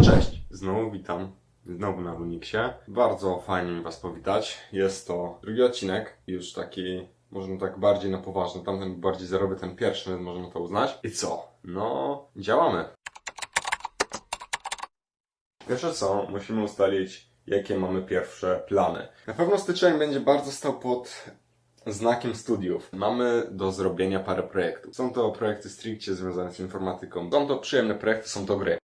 No cześć! Znowu witam. Znowu na Lunixie. Bardzo fajnie mi Was powitać. Jest to drugi odcinek, już taki, można tak bardziej na poważnie. Tamten był bardziej zerowy, ten pierwszy, możemy to uznać. I co? No, działamy. Pierwsze co, musimy ustalić, jakie mamy pierwsze plany. Na pewno styczeń będzie bardzo stał pod znakiem studiów. Mamy do zrobienia parę projektów. Są to projekty stricte związane z informatyką. Są to przyjemne projekty, są to gry.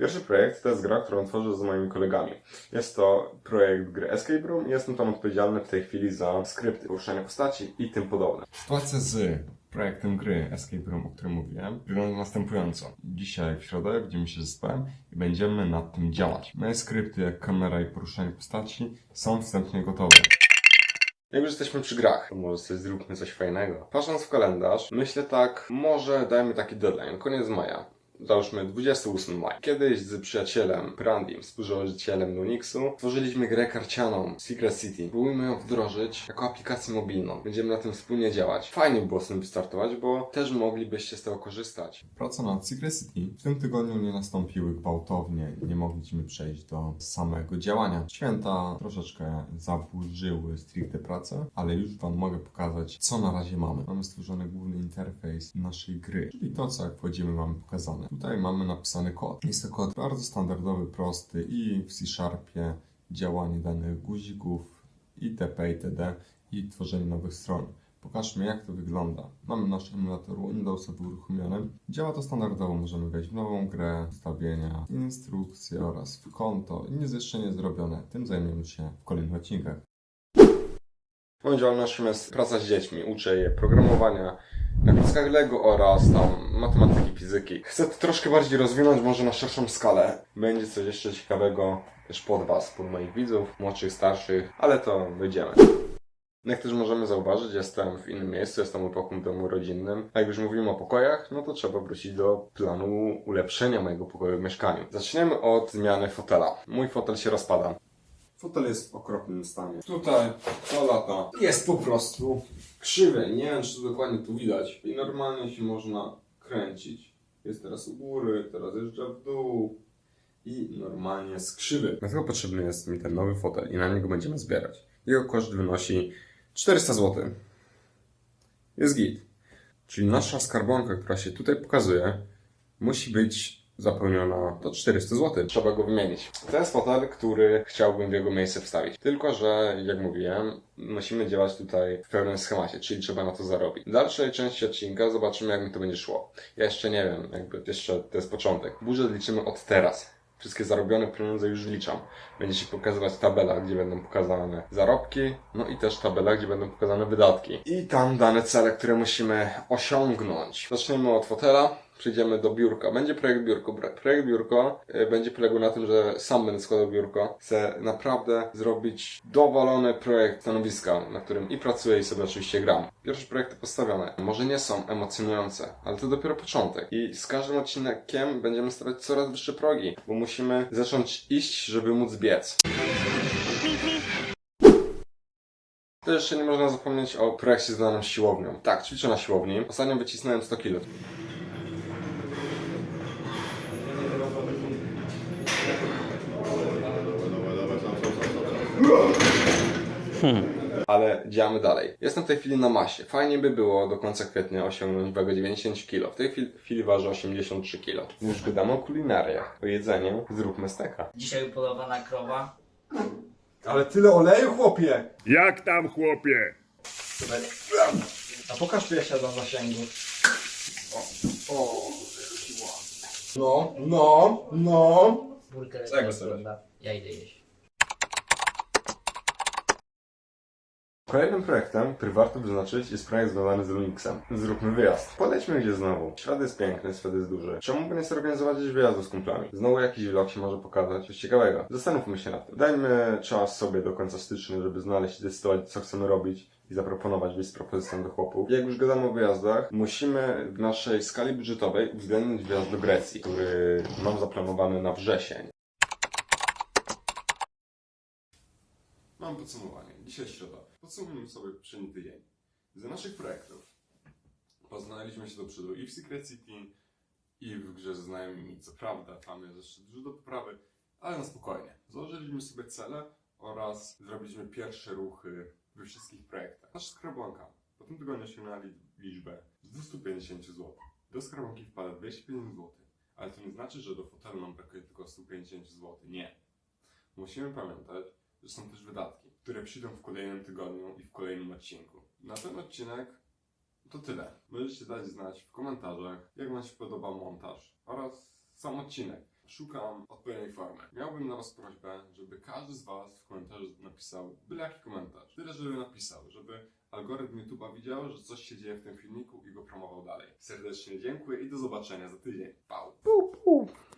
Pierwszy projekt to jest gra, którą tworzę z moimi kolegami. Jest to projekt gry Escape Room i jestem tam odpowiedzialny w tej chwili za skrypty, poruszania postaci i tym podobne. Sytuacja z projektem gry Escape Room, o którym mówiłem, wygląda następująco. Dzisiaj w środę widzimy się z zespołem i będziemy nad tym działać. Moje skrypty, jak kamera i poruszanie postaci są wstępnie gotowe. Jak już jesteśmy przy grach, to może sobie zróbmy coś fajnego. Patrząc w kalendarz, myślę tak, może dajmy taki deadline, koniec maja. Załóżmy 28 maja. Kiedyś z przyjacielem Brandim, współzałożycielem Lunixu, tworzyliśmy grę karcianą Secret City. Próbujmy ją wdrożyć jako aplikację mobilną. Będziemy na tym wspólnie działać. Fajnie by było z tym wystartować, bo też moglibyście z tego korzystać. Praca nad Secret City w tym tygodniu nie nastąpiły gwałtownie. Nie mogliśmy przejść do samego działania. Święta troszeczkę zaburzyły stricte pracę, ale już Wam mogę pokazać, co na razie mamy. Mamy stworzony główny interfejs naszej gry, czyli to, co jak wchodzimy, mamy pokazane. Tutaj mamy napisany kod. Jest to kod bardzo standardowy, prosty i w C-Sharpie działanie danych guzików itp. itd. i tworzenie nowych stron. Pokażmy jak to wygląda. Mamy nasz emulator Windowsowy uruchomiony. Działa to standardowo, możemy wejść w nową grę, ustawienia, instrukcje oraz w konto. Nic jeszcze nie zrobione. Tym zajmiemy się w kolejnych odcinkach. Moją działalnością jest praca z dziećmi. Uczę je programowania na klockach Lego oraz tam matematyki, fizyki. Chcę to troszkę bardziej rozwinąć, może na szerszą skalę. Będzie coś jeszcze ciekawego też pod Was, pod moich widzów, młodszych, starszych, ale to wyjdziemy. Jak też możemy zauważyć, jestem w innym miejscu, jestem u boku domu rodzinnym. A jak już mówimy o pokojach, no to trzeba wrócić do planu ulepszenia mojego pokoju w mieszkaniu. Zaczniemy od zmiany fotela. Mój fotel się rozpada. Fotel jest w okropnym stanie. Tutaj to lata jest po prostu krzywy. Nie wiem, czy to dokładnie tu widać. I normalnie się można kręcić. Jest teraz u góry, teraz jeżdża w dół. I normalnie jest krzywy. Dlatego potrzebny jest mi ten nowy fotel i na niego będziemy zbierać. Jego koszt wynosi 400 zł. Jest git. Czyli nasza skarbonka, która się tutaj pokazuje, musi być zapełniona do 400 zł. Trzeba go wymienić. To jest fotel, który chciałbym w jego miejsce wstawić. Tylko, że jak mówiłem, musimy działać tutaj w pełnym schemacie, czyli trzeba na to zarobić. W dalszej części odcinka zobaczymy, jak mi to będzie szło. Ja jeszcze nie wiem, jakby jeszcze to jest początek. Budżet liczymy od teraz. Wszystkie zarobione pieniądze już wliczam. Będzie się pokazywać tabela, gdzie będą pokazane zarobki, no i też tabela, gdzie będą pokazane wydatki. I tam dane cele, które musimy osiągnąć. Zaczniemy od fotela, przejdziemy do biurka. Będzie projekt biurko. Pro- Projekt biurko y, będzie polegał na tym, że sam będę składał biurko. Chcę naprawdę zrobić dowalony projekt stanowiska, na którym i pracuję i sobie oczywiście gram. Pierwsze projekty postawione. Może nie są emocjonujące, ale to dopiero początek. I z każdym odcinkiem będziemy stawiać coraz wyższe progi, bo musimy zacząć iść, żeby móc biec. To jeszcze nie można zapomnieć o projekcie zwanym siłownią. Tak, ćwiczę na siłowni. Ostatnio wycisnąłem 100 kg. Ale działamy dalej. Jestem w tej chwili na masie. Fajnie by było do końca kwietnia osiągnąć wagę 90 kg. W tej chwili, chwili ważę 83 kg. Już gadamy o kulinariach. O jedzeniu. Zróbmy steka. Dzisiaj upolowana krowa. Ale tyle oleju, chłopie! Jak tam, chłopie? A pokaż tu jak siada w zasięgu. O, jaki ładny. No, no, no. Burger Co jak tak sobie? wygląda. Ja idę jeść. Kolejnym projektem, który warto wyznaczyć, jest projekt związany z Lunixem. Zróbmy wyjazd. Podejdźmy gdzie znowu. Świat jest piękny, świat jest duży. Czemu by nie zorganizować gdzieś wyjazdu z kumplami? Znowu jakiś vlog się może pokazać. Coś ciekawego. Zastanówmy się nad tym. Dajmy czas sobie do końca stycznia, żeby znaleźć zdecydować, co chcemy robić i zaproponować, z propozycją do chłopów. Jak już gadamy o wyjazdach, musimy w naszej skali budżetowej uwzględnić wyjazd do Grecji, który mam zaplanowany na wrzesień. Mam podsumowanie. Dzisiaj środa. Podsumujmy sobie poprzedni tydzień. Z naszych projektów poznaliśmy się do przodu i w Secret City, i w grze ze znajomymi. Co prawda, tam jest jeszcze dużo do poprawy, ale na spokojnie. Założyliśmy sobie cele oraz zrobiliśmy pierwsze ruchy we wszystkich projektach. Nasza skrabłanka po tym tygodniu osiągnęła liczbę 250 zł. Do skrabłanki wpada 250 zł, ale to nie znaczy, że do fotelu nam brakuje tylko 150 zł. Nie. Musimy pamiętać, są też wydatki, które przyjdą w kolejnym tygodniu i w kolejnym odcinku. Na ten odcinek to tyle. Możecie dać znać w komentarzach, jak Wam się podoba montaż oraz sam odcinek. Szukam odpowiedniej formy. Miałbym na Was prośbę, żeby każdy z Was w komentarzu napisał byle jaki komentarz. Tyle, żeby napisał, żeby algorytm YouTube'a widział, że coś się dzieje w tym filmiku i go promował dalej. Serdecznie dziękuję i do zobaczenia za tydzień. Pau! Pup, pup.